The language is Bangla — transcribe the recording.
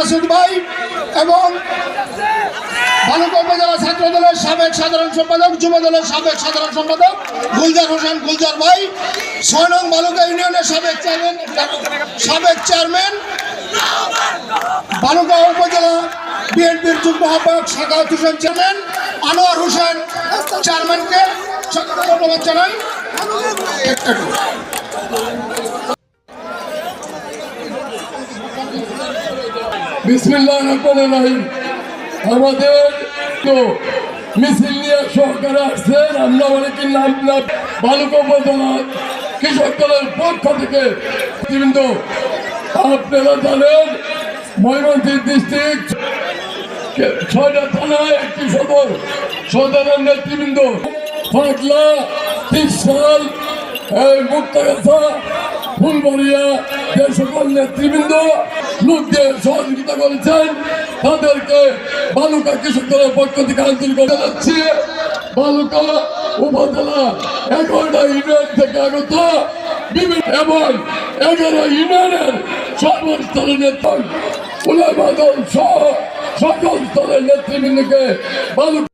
মাসুদ ভাই এবং বালুকা উপজেলা ছাত্র দলের সাবেক সাধারণ সম্পাদক যুব দলের সাবেক সাধারণ সম্পাদক গুলজার হোসেন গুলজার ভাই। ছয় নং বালুকা ইউনিয়নের সাবেক চেয়ারম্যান সাবেক চেয়ারম্যান বালুকা উপজেলা বিএনপির যুগ্ম আহ্বায়ক সাকাত হোসেন চেয়ারম্যান আনোয়ার হোসেন চেয়ারম্যানকে ধন্যবাদ জানাই। বিসমিল্লাহ রহমান রহিম। আমাদের তো মিছিল নিয়ে সহকারে আসছেন আমরা অনেকের নাম নাম বালুকা উপজেলা কৃষক দলের পক্ষ থেকে। কিন্তু আপনারা জানেন, ময়মনসিংহ ডিস্ট্রিক্ট ছয়টা থানায় একটি সদর। সদরের নেতৃবৃন্দ ফাটলা তিরশাল এই মুক্তাগাছা ফুলবাড়িয়া যে সকল নেতৃবৃন্দ লোকদের সহযোগিতা করেছেন, তাদেরকে বালুকা কৃষক দলের পক্ষ থেকে আন্তরিক জানাচ্ছি। বালুকা উপজেলা এগারোটা ইউনিয়ন থেকে আগত বিভিন্ন এবং এগারো ইউনিয়নের সর্বস্তরের নেতা, উলামাদল সহ সকল স্তরের নেতৃবৃন্দকে বালুকা